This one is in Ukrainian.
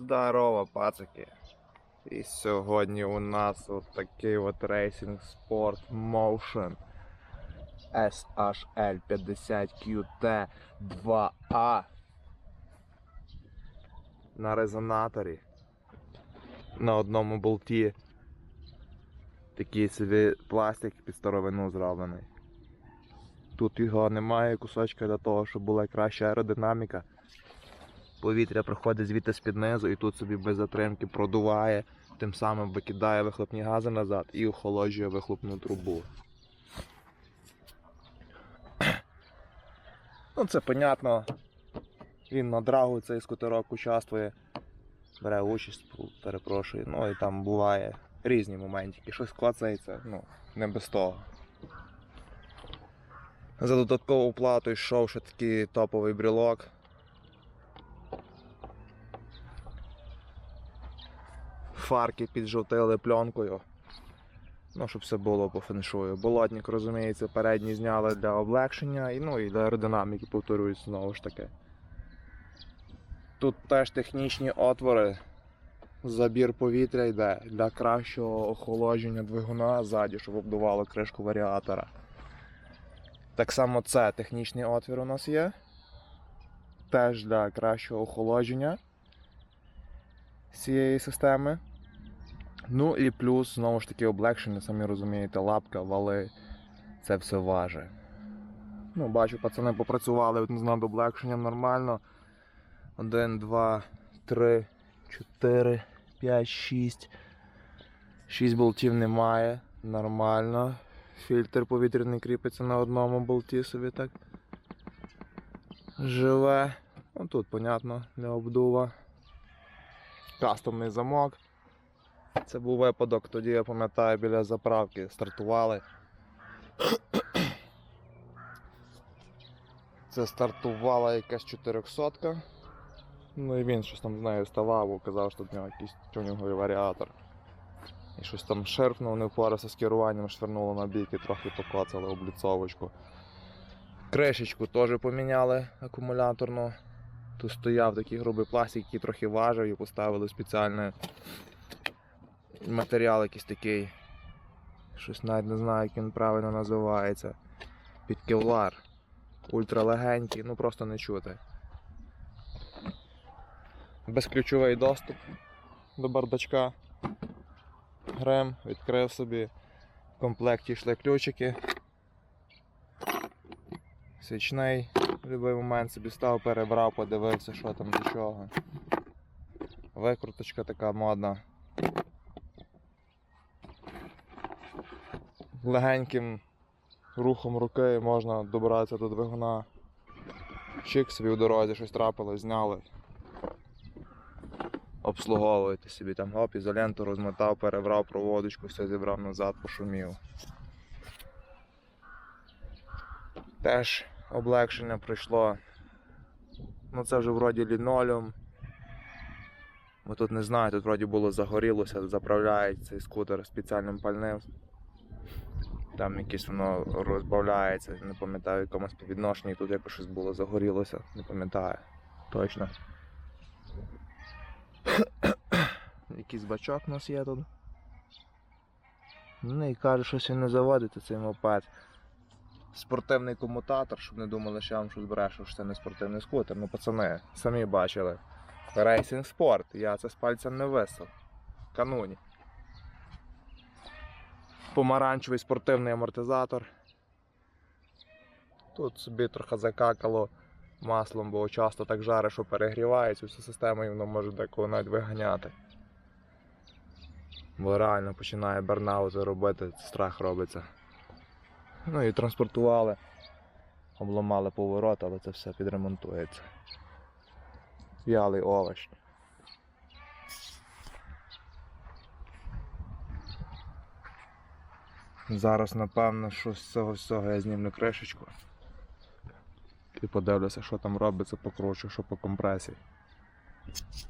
Здорово, пацики! І сьогодні у нас от такий от рейсинг спорт Motion SHL 50 QT 2A на резонаторі. На одному болті такий собі пластик під старовину зроблений. Тут його немає кусочка для того, щоб була краща аеродинаміка. Повітря проходить звідти з-під низу і тут собі без затримки продуває, тим самим викидає вихлопні гази назад і охолоджує вихлопну трубу. Ну це понятно. Він на драгу цей скутерок участвує, бере участь, перепрошую. Ну і там буває різні моментики. Щось клацається, ну, не без того. За додаткову плату йшов ще такий топовий брілок. Фарки піджовтили пленкою. Ну, щоб все було по феншую. Болотник, розуміється, передні зняли для облегшення і, ну, і для аеродинаміки, повторююсь, знову ж таки. Тут теж технічні отвори. Забір повітря йде для кращого охолодження двигуна ззаді, щоб обдувало кришку варіатора. Так само це технічний отвір у нас є. Теж для кращого охолодження цієї системи. Ну і плюс, знову ж таки, облегшення, самі розумієте, лапка, вали, це все важить. Ну, бачу, пацани попрацювали над облегшенням нормально. 1, 2, 3, 4, 5, 6. 6 болтів немає. Нормально. Фільтр повітряний кріпиться на одному болті собі так. Живе. Ну тут, понятно, не обдува. Кастомний замок. Це був випадок, тоді я пам'ятаю біля заправки стартували. Це стартувала якась 400 Ну і він щось там з нею ставав, бо казав, що в нього якийсь тюнінговий варіатор. І щось там шерпнув, не впорався з керуванням, швернуло на бік і трохи покоцали обліцовочку. Кришечку теж поміняли акумуляторну. Тут стояв такий грубий пластик, який трохи важив, і поставили спеціальний матеріал якийсь такий. Щось навіть не знаю, як він правильно називається. Під кевлар. Ультралегенький, ну просто не чути. Безключовий доступ до бардачка. Грем, відкрив собі. В комплекті йшли ключики. Свічний. В будь-який момент собі став, перебрав, подивився, що там до чого. Викруточка така модна. Легеньким рухом руки можна добратися до двигуна. Чик собі в дорозі щось трапилось, зняли. Обслуговуєте собі там оп, ізоленту розмотав, перебрав проводочку, все зібрав назад, пошумів. Теж облегшення прийшло. Ну це вже вроді лінолеум. Бо тут не знаю, тут вроді було загорілося, заправляють цей скутер спеціальним пальним. Там якесь воно розбавляється, не пам'ятаю в якому співвідношенні, тут якось щось було загорілося, не пам'ятаю. Точно. Якийсь бачок у нас є тут. Ну і каже, щось не заводиться цей мопед. Спортивний комутатор, щоб не думали, що я вам щось брешу, що це не спортивний скутер. Ну, пацани, самі бачили. Рейсинг спорт. Я це з пальцем не висав. Кануні. Помаранчевий спортивний амортизатор. Тут собі трохи закакало маслом, бо часто так жаре, що перегрівається всю систему і воно може деколи навіть виганяти. Бо реально починає бернаути робити, страх робиться. Ну і транспортували, обламали поворот, але це все підремонтується. В'ялий овощ. Зараз, напевно, що з цього всього я знімлю кришечку. І подивлюся, що там робиться, покручу, що по компресії.